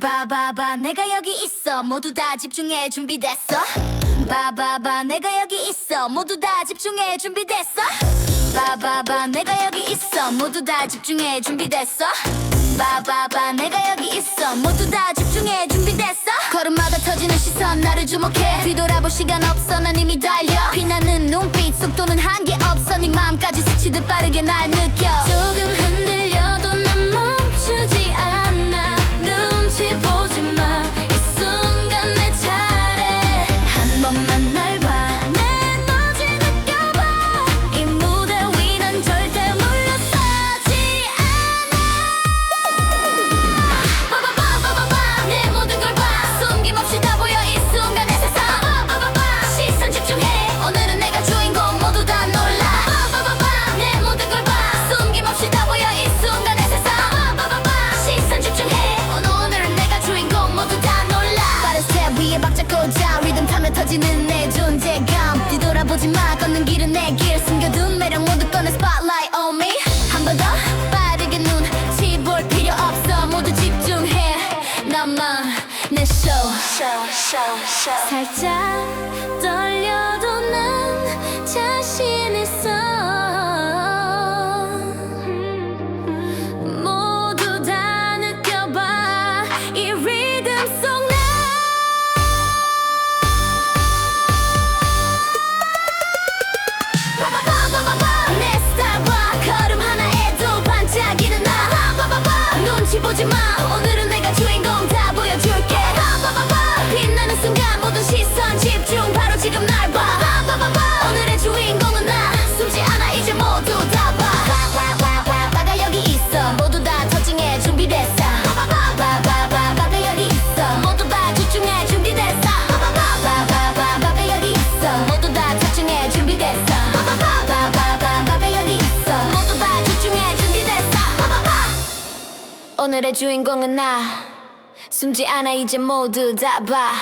봐봐봐 내가 여기 있어. 모두 다 집중해 준비됐어? 봐봐봐 내가 여기 있어. 모두 다 집중해 준비됐어? 봐봐봐 내가 여기 있어. 모두 다 집중해 준비됐어? 봐봐봐 내가 여기 있어. 모두 다 집중해 준비됐어? 걸음마다 터지는 시선 나를 주목해. 뒤돌아볼 시간 없어 난 이미 달려. 피나는 눈빛 속도는 한계 없어. 네 마음까지 스치듯 빠르게 날 느껴 스텝 위에 박잡고 자 리듬 타며 터지는 내 존재감. 뒤돌아보지 마 걷는 길은 내 길. 숨겨둔 매력 모두 꺼내 spotlight on me. 한 번 더 빠르게 눈치 볼 필요 없어. 모두 집중해. 나만 내 show. 살짝 오늘의 주인공은 나. 숨지 않아 이제 모두 다 봐